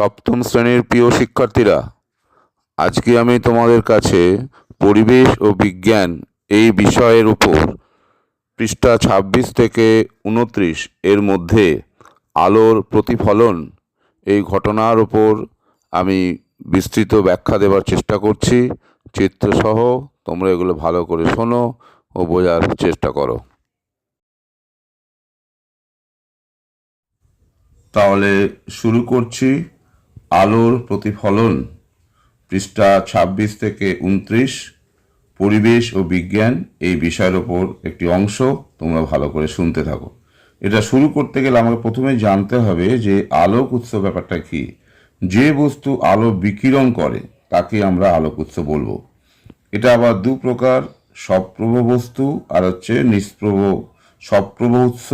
সপ্তম শ্রেণির প্রিয় শিক্ষার্থীরা, আজকে আমি তোমাদের কাছে পরিবেশ ও বিজ্ঞান এই বিষয়ের উপর পৃষ্ঠা ছাব্বিশ থেকে উনত্রিশ এর মধ্যে আলোর প্রতিফলন এই ঘটনার উপর আমি বিস্তৃত ব্যাখ্যা দেওয়ার চেষ্টা করছি। চিত্রসহ তোমরা এগুলো ভালো করে শোনো ও বোঝার চেষ্টা করো। তাহলে শুরু করছি। আলোর প্রতিফলন, পৃষ্ঠা ছাব্বিশ থেকে উনত্রিশ পরিবেশ ও বিজ্ঞান এই বিষয়ের ওপর একটি অংশ তোমরা ভালো করে শুনতে থাকো। এটা শুরু করতে গেলে আমাকে প্রথমে জানতে হবে যে আলোক উৎস ব্যাপারটা কি। যে বস্তু আলো বিকিরণ করে, তাকে আমরা আলোক উৎস বলব। এটা আবার দু প্রকার, সপ্রভ বস্তু আর হচ্ছে নিষ্প্রভ, সপ্রভ উৎস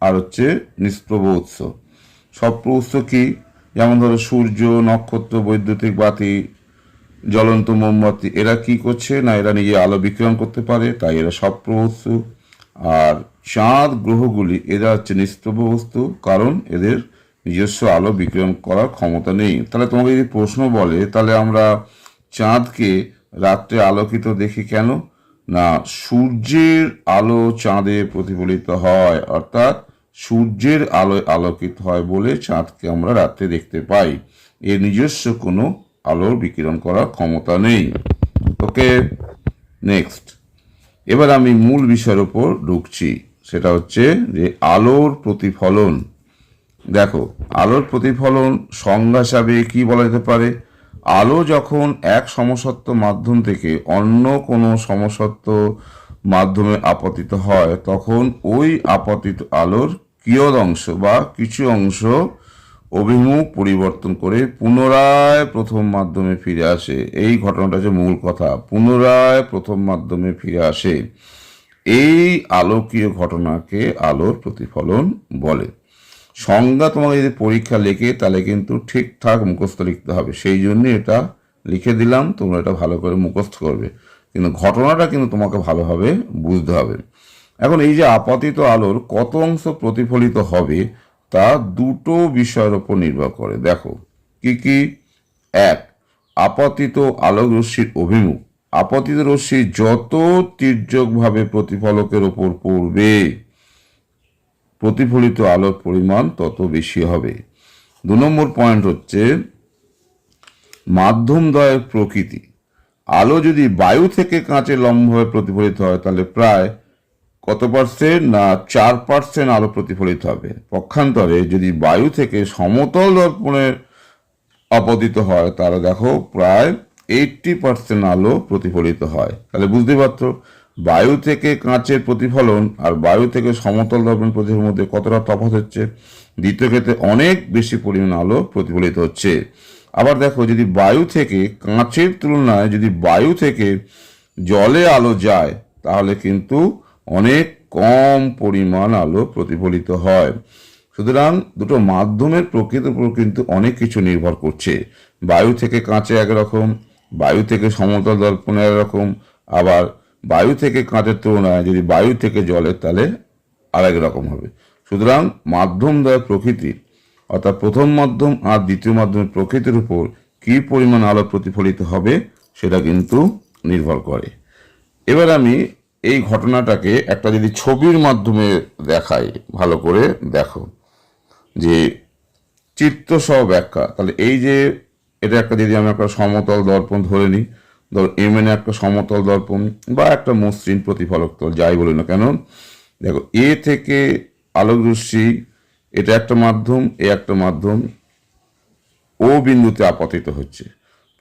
আর হচ্ছে নিষ্প্রভ উৎস। সপ্র উৎস কি? যেমন ধরো সূর্য, নক্ষত্র, বৈদ্যুতিক বাতি, জ্বলন্ত মোমবাতি, এরা কি করছে না এরা নিজে আলো বিকিরণ করতে পারে, তাই এরা সপ্র উৎস আর চাঁদ গ্রহগুলি এরা হচ্ছে নিষ্প্রভ বস্তু, কারণ এদের নিজস্ব আলো বিকিরণ করার ক্ষমতা নেই। তাহলে তোমাকে যদি প্রশ্ন বলে, তাহলে আমরা চাঁদকে রাত্রে আলোকিত দেখি কেন? না, সূর্যের আলো চাঁদে প্রতিফলিত হয়, অর্থাৎ সূর্যের আলোয় আলোকিত হয় বলে চাঁদকে আমরা রাতে দেখতে পাই। এর নিজস্ব কোনো আলোর বিকিরণ করার ক্ষমতা নেই। Okay, next. এবার আমি মূল বিষয়ের ওপর ঢুকছি। সেটা হচ্ছে যে আলোর প্রতিফলন। দেখো, আলোর প্রতিফলন সংজ্ঞা হিসাবে কি বলা যেতে পারে? আলো যখন এক সমসত্ব মাধ্যম থেকে অন্য কোনো সমসত্ব মাধ্যমে আপতিত হয়, তখন ওই আপতিত আলোর কিয়দ অংশ বা কিছু অংশ অভিমুখ পরিবর্তন করে পুনরায় প্রথম মাধ্যমে ফিরে আসে। এই ঘটনাটা হচ্ছে মূল কথা। পুনরায় প্রথম মাধ্যমে ফিরে আসে। এই আলোকীয় ঘটনাকে আলোর প্রতিফলন বলে। সংজ্ঞা তোমাকে যদি পরীক্ষা লেখে, তাহলে কিন্তু ঠিকঠাক মুখস্থ লিখতে হবে। সেই জন্য এটা লিখে দিলাম, তোমরা এটা ভালো করে মুখস্থ করবে। কিন্তু ঘটনাটা কিন্তু তোমাকে ভালোভাবে বুঝতে হবে। এখন এই যে আপাতিত আলোর কত অংশ প্রতিফলিত হবে, তা দুটো বিষয়ের ওপর নির্ভর করে। দেখো, কি কি? এক, আপাতিত আলোক রশ্মির অভিমুখ। আপতিত রশ্মি যত তির্যকভাবে প্রতিফলকের ওপর পড়বে, প্রতিফলিত আলোর পরিমাণ তত বেশি হবে। দু নম্বর পয়েন্ট হচ্ছে মাধ্যমদ্বয়ের প্রকৃতি। আলো যদি বায়ু থেকে কাঁচে লম্বভাবে প্রতিফলিত হয়, তাহলে প্রায় কত পার্সেন্ট না চার পার্সেন্ট আলো প্রতিফলিত হবে? পক্ষান্তরে যদি বায়ু থেকে সমতল দর্পণে আপতিত হয়, তাহলে দেখো প্রায় এইটটি পার্সেন্ট আলো প্রতিফলিত হয়। তাহলে বুঝতে পারছ, বায়ু থেকে কাঁচের প্রতিফলন আর বায়ু থেকে সমতল দর্পণ প্রতিফলনের মধ্যে কতটা তফাৎ হচ্ছে? দ্বিতীয় ক্ষেত্রে অনেক বেশি পরিমাণ আলো প্রতিফলিত হচ্ছে। আবার দেখো, যদি বায়ু থেকে, কাঁচের তুলনায় যদি বায়ু থেকে জলে আলো যায়, তাহলে কিন্তু অনেক কম পরিমাণ আলো প্রতিফলিত হয়। সুতরাং দুটো মাধ্যমের প্রকৃতির উপর কিন্তু অনেক কিছু নির্ভর করছে। বায়ু থেকে কাঁচে একরকম, বায়ু থেকে সমতল দর্পণে একরকম, আবার বায়ু থেকে কাঁচের তুলনায় যদি বায়ু থেকে জলের তাহলে আরেক রকম হবে। সুতরাং মাধ্যম দ্বয় প্রকৃতি অর্থাৎ প্রথম মাধ্যম আর দ্বিতীয় মাধ্যমের প্রকৃতির উপর কী পরিমাণ আলো প্রতিফলিত হবে, সেটা কিন্তু নির্ভর করে। এবার আমি এই ঘটনাটাকে একটা যদি ছবির মাধ্যমে দেখাই, ভালো করে দেখো। যে চিত্রসহ ব্যাখ্যা, তাহলে এই যে এটা একটা যদি আমি একটা সমতল দর্পণ ধরে নিই, ধর এমএন একটা সমতল দর্পণ বা একটা মসৃণ প্রতিফলক তল যাই বলি না কেন, দেখো, এ থেকে আলোক রশ্মি এটা একটা মাধ্যম, এ একটা মাধ্যম। ও বিন্দুতে আপতিত হচ্ছে।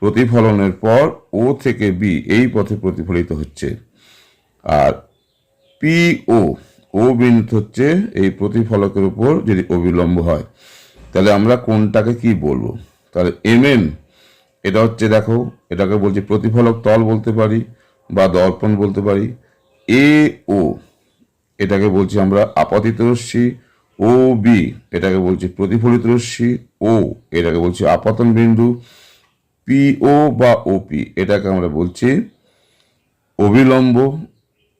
প্রতিফলনের পর ও থেকে বি এই পথে প্রতিফলিত হচ্ছে। আর পি ও ও বিন্দু হচ্ছে এই প্রতিফলকের উপর যদি অবিলম্ব হয়, তাহলে আমরা কোনটাকে কি বলব? তাহলে এমএন এটা হচ্ছে দেখো, এটাকে বলছি প্রতিফলক তল বলতে পারি বা দর্পণ বলতে পারি। এ ও, এটাকে বলছি আমরা আপাতিত রশ্মি ও বি এটাকে বলছি প্রতিফলিত রশ্মি ও এটাকে বলছি আপাতন বিন্দু পিও বা ওপি এটাকে আমরা বলছি অবিলম্ব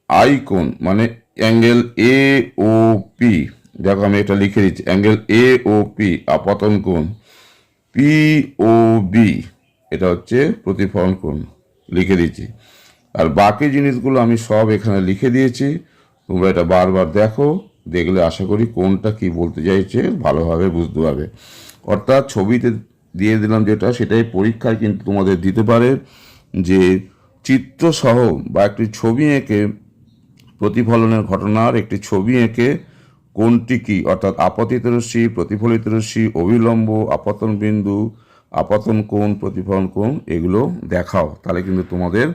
আইকন মানে অ্যাঙ্গেল এ ও পি দেখো আমি এটা লিখে দিচ্ছি, অ্যাঙ্গেল এ ও পি আপাতন কোণ পি ও বি এটা হচ্ছে প্রতিফলন কোণ, লিখে দিচ্ছি। আর বাকি জিনিসগুলো আমি সব এখানে লিখে দিয়েছি, তোমরা এটা বারবার দেখো। দেখলে আশা করি কোনটা কি বলতে চাইছে ভালোভাবে বুঝতে পারবে অর্থাৎ ছবিতে দিয়ে দিলাম যেটা, সেটাই পরীক্ষায় কিন্তু তোমাদের দিতে পারে যে চিত্রসহ বা একটি ছবি এঁকে প্রতিফলনের ঘটনার একটি ছবি এঁকে কোনটি কি? অর্থাৎ আপতিত রশ্মি, প্রতিফলিত রশ্মি, অবিলম্ব, আপতন বিন্দু, আপতন কোণ, প্রতিফলন কোণ, এগুলো দেখাও। তাহলে কিন্তু তোমাদের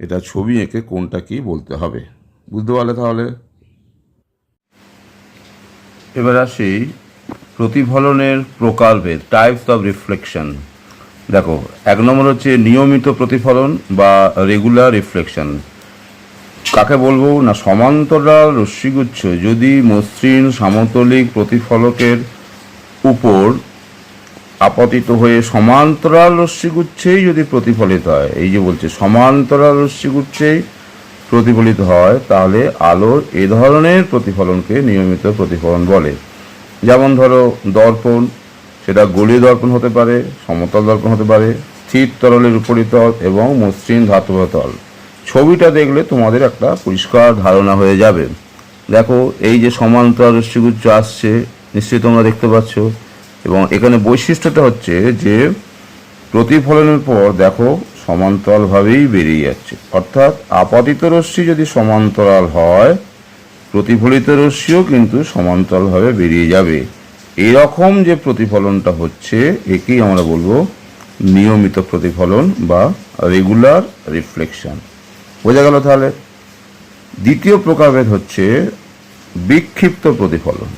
এটা ছবি এঁকে কোনটা কি বলতে হবে। বুঝতে পারলে তাহলে? এবার আসি প্রতিফলনের প্রকারভেদ টাইপস অফ রিফ্লেকশন দেখো, এক নম্বর হচ্ছে নিয়মিত প্রতিফলন বা রেগুলার রিফ্লেকশন কাকে বলব? না, সমান্তরাল রশ্মিগুচ্ছ। যদি মসৃণ সামতলিক প্রতিফলকের উপর আপতিত হয়ে সমান্তরাল রশ্মিগুচ্ছেই যদি প্রতিফলিত হয়, এই যে বলছে সমান্তরাল রশ্মিগুচ্ছেই প্রতিফলিত হয়, তাহলে আলোর এ ধরনের প্রতিফলনকে নিয়মিত প্রতিফলন বলে। যেমন ধরো, দর্পণ, সেটা গলীয় দর্পণ হতে পারে, সমতল দর্পণ হতে পারে, স্থির তরলের উপরিতল এবং মসৃণ ধাতব তল। ছবিটা দেখলে তোমাদের একটা পরিষ্কার ধারণা হয়ে যাবে। দেখো, এই যে সমান্তরাল রশ্মিগুচ্ছ আসছে, নিশ্চয়ই তোমরা দেখতে পাচ্ছ। এবং এখানে বৈশিষ্ট্যটা হচ্ছে যে, প্রতিফলনের পর দেখো সমান্তরালভাবেই বেরিয়ে যাচ্ছে। অর্থাৎ আপাতিত রশ্মি যদি সমান্তরাল হয়, প্রতিফলিত রশ্মিও কিন্তু সমান্তরালভাবে বেরিয়ে যাবে। এরকম যে প্রতিফলনটা হচ্ছে, একেই আমরা বলব নিয়মিত প্রতিফলন বা রেগুলার রিফ্লেকশন বোঝা গেল তাহলে? দ্বিতীয় প্রকারভেদ হচ্ছে বিক্ষিপ্ত প্রতিফলন।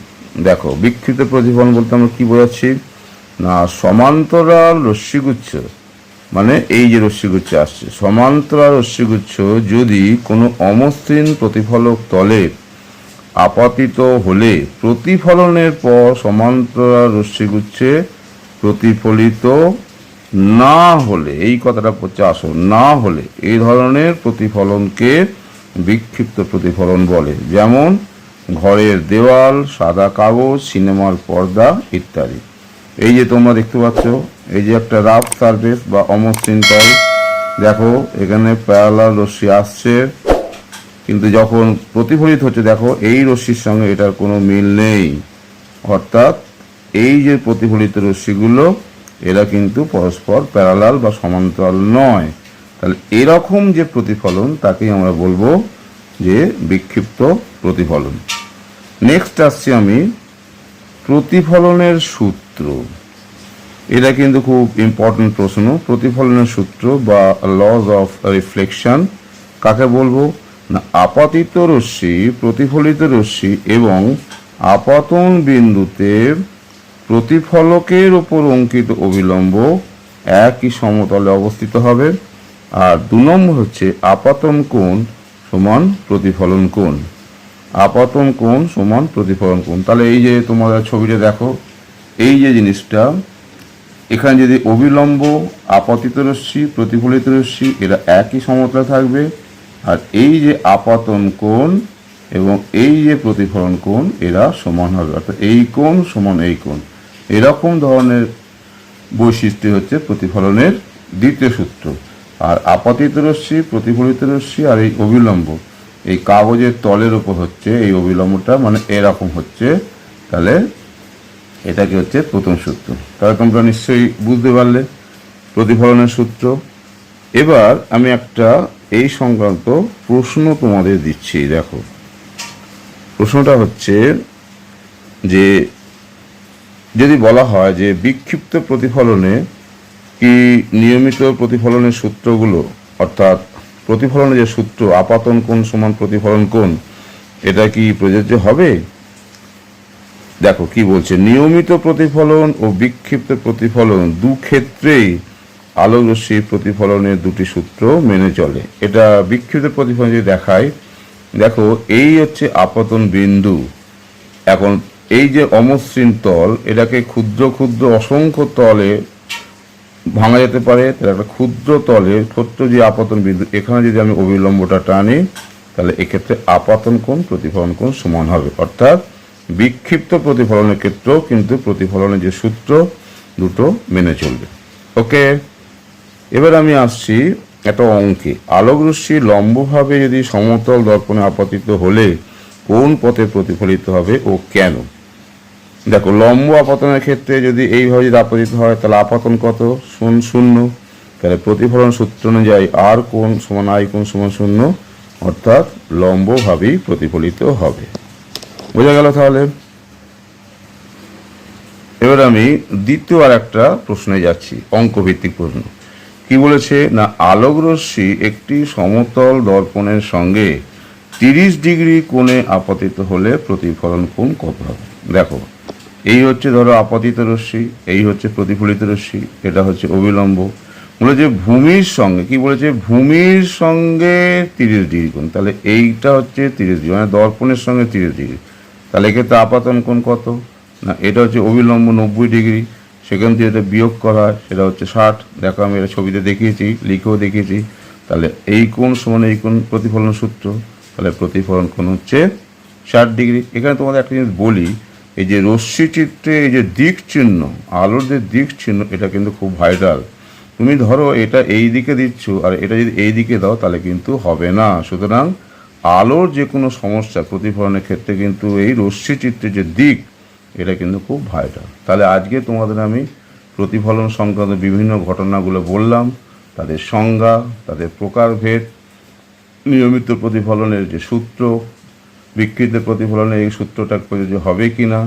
দেখো, বিক্ষিপ্ত প্রতিফলন বলতে আমরা কি বোঝাচ্ছি? না, সমান্তরাল রশ্মিগুচ্ছ। মানে এই যে রশ্মিগুচ্ছ আসছে, সমান্তরাল রশ্মিগুচ্ছ যদি কোনো অমসৃণ প্রতিফলক তলে আপাতিত হলে প্রতিফলনের পর সমান্তরাল রশ্মিগুচ্ছে প্রতিফলিত না হলে, এই কথাটা হচ্ছে আসল, না হলে এই ধরনের প্রতিফলনকে বিক্ষিপ্ত প্রতিফলন বলে। যেমন ঘরের দেওয়াল, সাদা কাগজ, সিনেমার পর্দা ইত্যাদি। এই যে তোমরা দেখতে পাচ্ছ এই যে একটা রাফ সারফেস বা অমসৃণ তল, দেখো, এখানে প্যারালাল রশ্মি আসছে। কিন্তু যখন প্রতিফলিত হচ্ছে, দেখো, এই রশ্মির সঙ্গে এটার কোনো মিল নেই। অর্থাৎ এই যে প্রতিফলিত রশ্মিগুলো, এরা কিন্তু পরস্পর প্যারালাল বা সমান্তরাল নয়। তাহলে এরকম যে প্রতিফলন, তাকেই আমরা বলব যে বিক্ষিপ্ত প্রতিফলন। নেক্সট আসছি আমি প্রতিফলনের সূত্র। এটা কিন্তু খুব ইম্পর্টেন্ট প্রশ্ন। প্রতিফলনের সূত্র বা লজ অফ রিফ্লেকশন কাকে বলব? না, আপাতিত রশ্মি, প্রতিফলিত রশ্মি এবং আপাতন বিন্দুতে প্রতিফলকের ওপর অঙ্কিত অবিলম্ব একই সমতলে অবস্থিত হবে। আর দু নম্বর হচ্ছে আপাতন কোণ সমান প্রতিফলন কোণ। আপাতন কোণ সমান প্রতিফলন কোণ। তাহলে এই যে তোমরা ছবিটা দেখো, এই যে জিনিসটা এখানে যদি অবিলম্ব আপাতিত রশ্মি প্রতিফলিত রশ্মি এরা একই সমতলে থাকবে। আর এই যে আপাতন কোণ এবং এই যে প্রতিফলন কোণ, এরা সমান হবে। অর্থাৎ এই কোণ সমান এই কোণ। এরকম ধরনের বৈশিষ্ট্য হচ্ছে প্রতিফলনের দ্বিতীয় সূত্র। আর আপাতিত রশ্মি প্রতিফলিত রশ্মি আর এই অবিলম্ব, এই কাগজের তলের ওপর হচ্ছে এই অবিলম্বটা মানে এরকম হচ্ছে। তাহলে এটাকে হচ্ছে প্রথম সূত্র। তাহলে তোমরা নিশ্চয়ই বুঝতে পারলে প্রতিফলনের সূত্র। এবার আমি একটা এই সংক্রান্ত প্রশ্ন তোমাদের দিচ্ছি, দেখো। প্রশ্নটা হচ্ছে যে, যদি বলা হয় যে বিক্ষিপ্ত প্রতিফলনে কি নিয়মিত প্রতিফলনের সূত্রগুলো, অর্থাৎ প্রতিফলনের যে সূত্র, আপাতন কোণ সমান প্রতিফলন কোণ, এটা কি প্রযোজ্য হবে? দেখো, কি বলছে? নিয়মিত প্রতিফলন ও বিক্ষিপ্ত প্রতিফলন দু ক্ষেত্রেই আলোকরশ্মি প্রতিফলনের দুটি সূত্র মেনে চলে। এটা বিক্ষিপ্ত প্রতিফলন যদি দেখায়, দেখো, এই হচ্ছে আপতন বিন্দু। এখন এই যে অমসৃণ তল, এটাকে ক্ষুদ্র ক্ষুদ্র অসংখ্য তলে ভাঙা যেতে পারে, তাহলে একটা ক্ষুদ্র তলে ছোট্ট যে আপতন বিন্দু, এখানে যদি আমি অবিলম্বটা টানি, তাহলে এক্ষেত্রে আপাতন কোণ, প্রতিফলন কোণ সমান হবে। অর্থাৎ বিক্ষিপ্ত প্রতিফলনের ক্ষেত্রেও কিন্তু প্রতিফলনের যে সূত্র দুটো মেনে চলবে। ওকে, এবার আমি আসছি একটা অঙ্কে। আলোক রশ্মি লম্বভাবে যদি সমতল দর্পণে আপতিত হলে কোন পথে প্রতিফলিত হবে ও কেন? দেখো, লম্ব আপাতনের ক্ষেত্রে যদি এইভাবে যদি আপতিত হয়, তাহলে আপাতন কত? শূন্য শূন্য। তাহলে প্রতিফলন সূত্র অনুযায়ী আর কোন সমান আই কোন সমান, শূন্য, অর্থাৎ লম্বভাবেই প্রতিফলিত হবে। বোঝা গেল তাহলে? এবার আমি দ্বিতীয় আর একটা প্রশ্নে যাচ্ছি, অঙ্কভিত্তিক প্রশ্ন। কি বলেছে? না, আলোক রশ্মি একটি সমতল দর্পণের সঙ্গে তিরিশ ডিগ্রি কোণে আপতিত হলে প্রতিফলন কোণ কত হবে? দেখো, এই হচ্ছে ধরো আপাতিত রশ্মি, এই হচ্ছে প্রতিফলিত রশ্মি, এটা হচ্ছে অবিলম্ব। বলেছে ভূমির সঙ্গে, কি বলেছে? ভূমির সঙ্গে তিরিশ ডিগ্রি কোণ, তাহলে এইটা হচ্ছে তিরিশ ডিগ্রি মানে দর্পণের সঙ্গে তিরিশ ডিগ্রি। তাহলে এক্ষেত্রে আপাতন কোণ কত? না, এটা হচ্ছে অবিলম্ব নব্বই ডিগ্রি। সেখান থেকে এটা বিয়োগ করা হয়, সেটা হচ্ছে ষাট। দেখো আমি এটা ছবিতে দেখিয়েছি, লিখেও দেখিয়েছি। তাহলে এই কোণ সমান এই কোণ প্রতিফলন সূত্র, তাহলে প্রতিফলন কোণ হচ্ছে ষাট ডিগ্রি। এখানে তোমাদের একটা জিনিস বলি, এই যে রশ্মি চিত্রে এই যে দিক চিহ্ন, আলোর যে দিক চিহ্ন, এটা কিন্তু খুব ভাইটাল তুমি ধরো এটা এই দিকে দিচ্ছ, আর এটা যদি এই দিকে দাও, তাহলে কিন্তু হবে না। সুতরাং আলোর যে কোনো সমস্যা প্রতিফলনের ক্ষেত্রে কিন্তু এই রশ্মি চিত্রের যে দিক, এটা কিন্তু খুব ভাইটাল তাহলে আজকে তোমাদের আমি প্রতিফলন সংক্রান্ত বিভিন্ন ঘটনাগুলো বললাম, তাদের সংজ্ঞা, তাদের প্রকারভেদ, নিয়মিত প্রতিফলনের যে সূত্র, বিকৃত প্রতিফলনের এই সূত্রটা প্রযোজ্য হবে কি না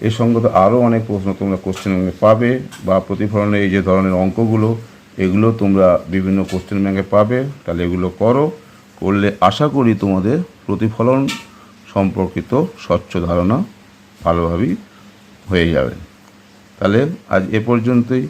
এ সঙ্গত আরও অনেক প্রশ্ন তোমরা কোশ্চেন ব্যাংকে পাবে, বা প্রতিফলনের এই যে ধরনের অঙ্কগুলো, এগুলো তোমরা বিভিন্ন কোশ্চেন ব্যাংকে পাবে, তাহলে এগুলো করো। করলে আশা করি তোমাদের প্রতিফলন সম্পর্কিত স্বচ্ছ ধারণা ভালোভাবেই হয়ে যাবে। তাহলে আজ এ পর্যন্তই।